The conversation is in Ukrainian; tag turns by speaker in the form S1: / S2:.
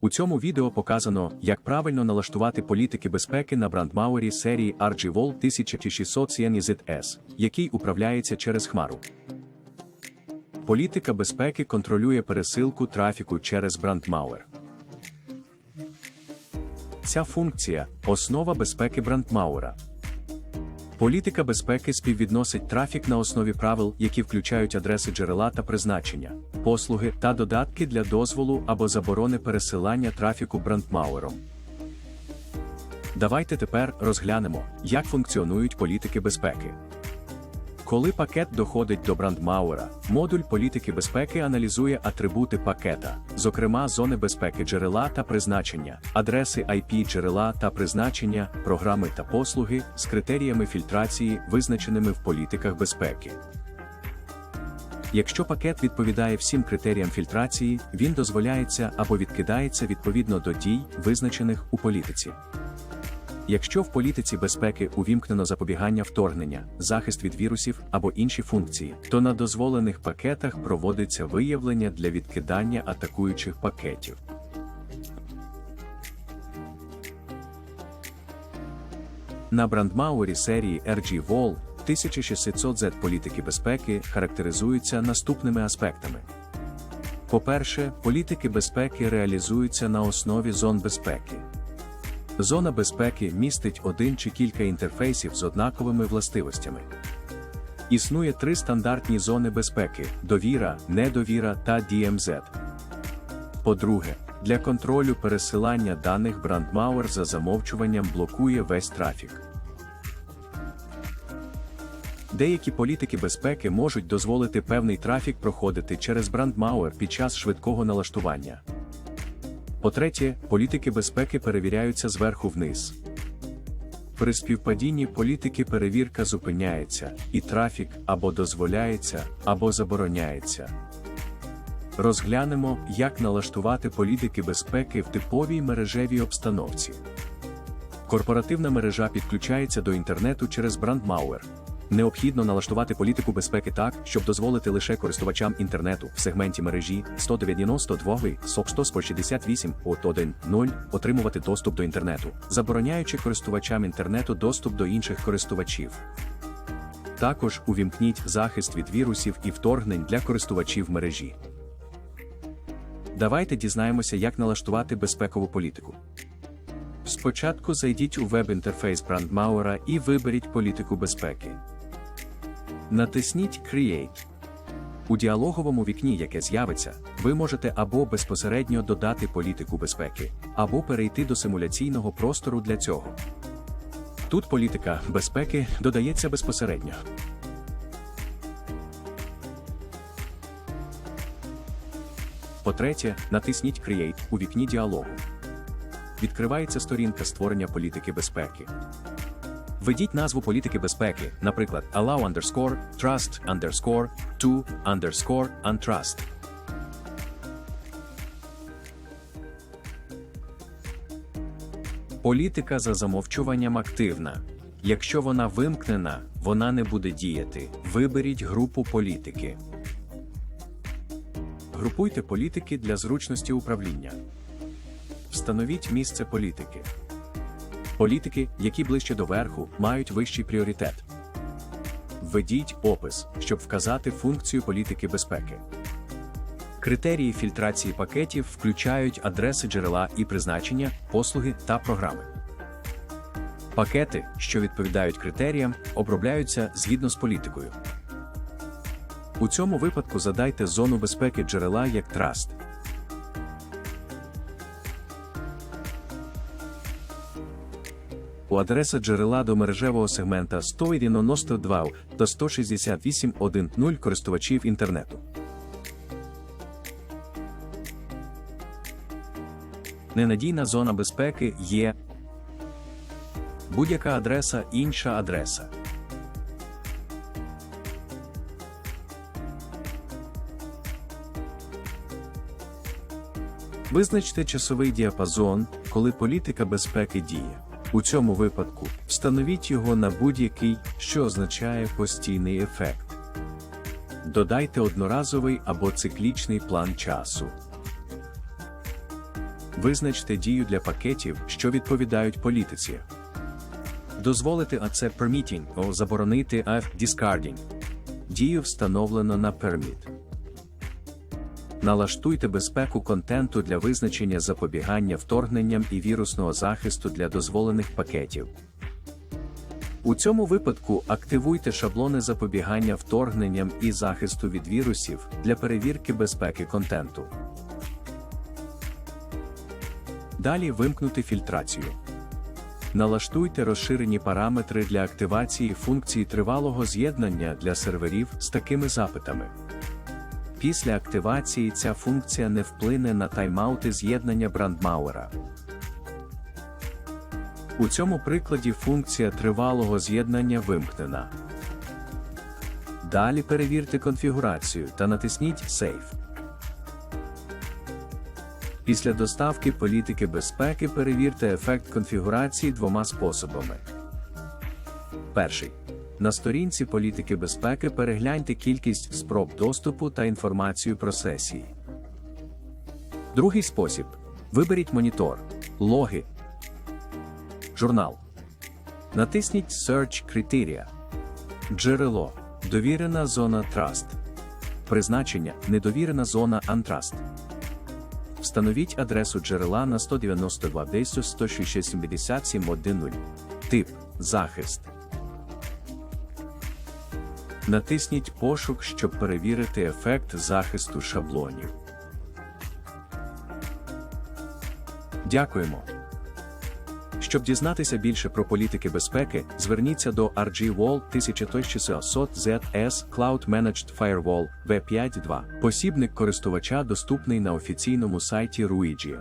S1: У цьому відео показано, як правильно налаштувати політики безпеки на брандмауері серії RG-Vol 1600 CNIZ-S, який управляється через Хмару. Політика безпеки контролює пересилку трафіку через брандмауер. Ця функція основа безпеки брандмауера. Політика безпеки співвідносить трафік на основі правил, які включають адреси джерела та призначення, послуги та додатки для дозволу або заборони пересилання трафіку брандмауером. Давайте тепер розглянемо, як функціонують політики безпеки. Коли пакет доходить до брандмауера, модуль політики безпеки аналізує атрибути пакета, зокрема зони безпеки джерела та призначення, адреси IP джерела та призначення, програми та послуги з критеріями фільтрації, визначеними в політиках безпеки. Якщо пакет відповідає всім критеріям фільтрації, він дозволяється або відкидається відповідно до дій, визначених у політиці. Якщо в політиці безпеки увімкнено запобігання вторгнення, захист від вірусів або інші функції, то на дозволених пакетах проводиться виявлення для відкидання атакуючих пакетів. На брандмауері серії RG Vol 1600Z політики безпеки характеризуються наступними аспектами. По-перше, політики безпеки реалізуються на основі зон безпеки. Зона безпеки містить один чи кілька інтерфейсів з однаковими властивостями. Існує три стандартні зони безпеки: довіра, недовіра та DMZ. По-друге, для контролю пересилання даних брандмауер за замовчуванням блокує весь трафік. Деякі політики безпеки можуть дозволити певний трафік проходити через брандмауер під час швидкого налаштування. По-третє, політики безпеки перевіряються зверху вниз. При співпадінні політики перевірка зупиняється, і трафік або дозволяється, або забороняється. Розглянемо, як налаштувати політики безпеки в типовій мережевій обстановці. Корпоративна мережа підключається до інтернету через брандмауер. Необхідно налаштувати політику безпеки так, щоб дозволити лише користувачам інтернету в сегменті мережі 192 СОК 168 от 1.0 отримувати доступ до інтернету, забороняючи користувачам інтернету доступ до інших користувачів. Також увімкніть захист від вірусів і вторгнень для користувачів мережі. Давайте дізнаємося, як налаштувати безпекову політику. Спочатку зайдіть у веб-інтерфейс брандмауера і виберіть політику безпеки. Натисніть Create. У діалоговому вікні, яке з'явиться, ви можете або безпосередньо додати політику безпеки, або перейти до симуляційного простору для цього. Тут політика безпеки додається безпосередньо. По-третє, натисніть Create у вікні діалогу. Відкривається сторінка створення політики безпеки. Введіть назву політики безпеки, наприклад, allow underscore, trust underscore, to underscore, untrust. Політика за замовчуванням активна. Якщо вона вимкнена, вона не буде діяти. Виберіть групу політики. Групуйте політики для зручності управління. Встановіть місце політики. Політики, які ближче до верху, мають вищий пріоритет. Введіть опис, щоб вказати функцію політики безпеки. Критерії фільтрації пакетів включають адреси джерела і призначення, послуги та програми. Пакети, що відповідають критеріям, обробляються згідно з політикою. У цьому випадку задайте зону безпеки джерела як Trust. У адреса джерела до мережевого сегмента 192 та 168.1.0 користувачів інтернету. Ненадійна зона безпеки є будь-яка адреса інша адреса. Визначте часовий діапазон, коли політика безпеки діє. У цьому випадку встановіть його на будь-який, що означає постійний ефект. Додайте одноразовий або циклічний план часу. Визначте дію для пакетів, що відповідають політиці. Дозволити ACE Permitting о заборонити AF Discarding. Дію встановлено на Permit. Налаштуйте безпеку контенту для визначення запобігання вторгненням і вірусного захисту для дозволених пакетів. У цьому випадку активуйте шаблони запобігання вторгненням і захисту від вірусів для перевірки безпеки контенту. Далі вимкнути фільтрацію. Налаштуйте розширені параметри для активації функції тривалого з'єднання для серверів з такими запитами. Після активації ця функція не вплине на тайм-аути з'єднання брандмауера. У цьому прикладі функція тривалого з'єднання вимкнена. Далі перевірте конфігурацію та натисніть Save. Після доставки політики безпеки перевірте ефект конфігурації двома способами. Перший. На сторінці політики безпеки перегляньте кількість спроб доступу та інформацію про сесії. Другий спосіб. Виберіть монітор, логи, журнал. Натисніть Search Criteria. Джерело. Довірена зона Trust. Призначення Недовірена зона Untrust. Встановіть адресу джерела на 192 10 177 Тип Захист. Натисніть Пошук, щоб перевірити ефект захисту шаблонів. Дякуємо. Щоб дізнатися більше про політики безпеки, зверніться до RG Wall 1600 ZS Cloud Managed Firewall V52. Посібник користувача доступний на офіційному сайті Ruigi.